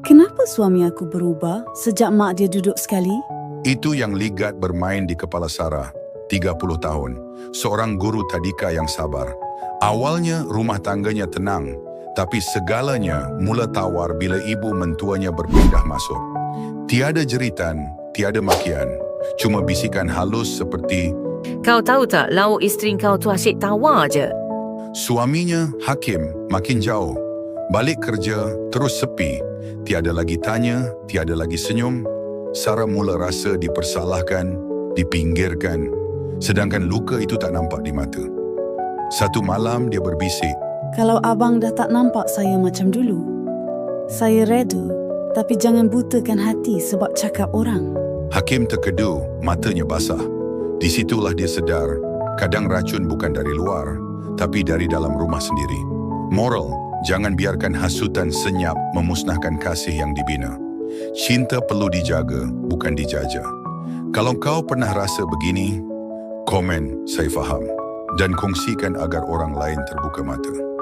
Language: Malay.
Kenapa suami aku berubah sejak mak dia duduk sekali? Itu yang ligat bermain di kepala Sarah, 30 tahun. Seorang guru tadika yang sabar. Awalnya rumah tangganya tenang, tapi segalanya mula tawar bila ibu mentuanya berpindah masuk. Tiada jeritan, tiada makian. Cuma bisikan halus seperti Kau tahu tak, lauk isteri kau tu asyik tawa je. Suaminya, Hakim, makin jauh. Balik kerja, terus sepi. Tiada lagi tanya, tiada lagi senyum. Sarah mula rasa dipersalahkan, dipinggirkan. Sedangkan luka itu tak nampak di mata. Satu malam dia berbisik. Kalau abang dah tak nampak saya macam dulu, saya reda. Tapi jangan butakan hati sebab cakap orang. Hakim terkedu, matanya basah. Di situlah dia sedar, kadang racun bukan dari luar, tapi dari dalam rumah sendiri. Moral, jangan biarkan hasutan senyap memusnahkan kasih yang dibina. Cinta perlu dijaga, bukan dijajah. Kalau kau pernah rasa begini, komen, saya faham. Dan kongsikan agar orang lain terbuka mata.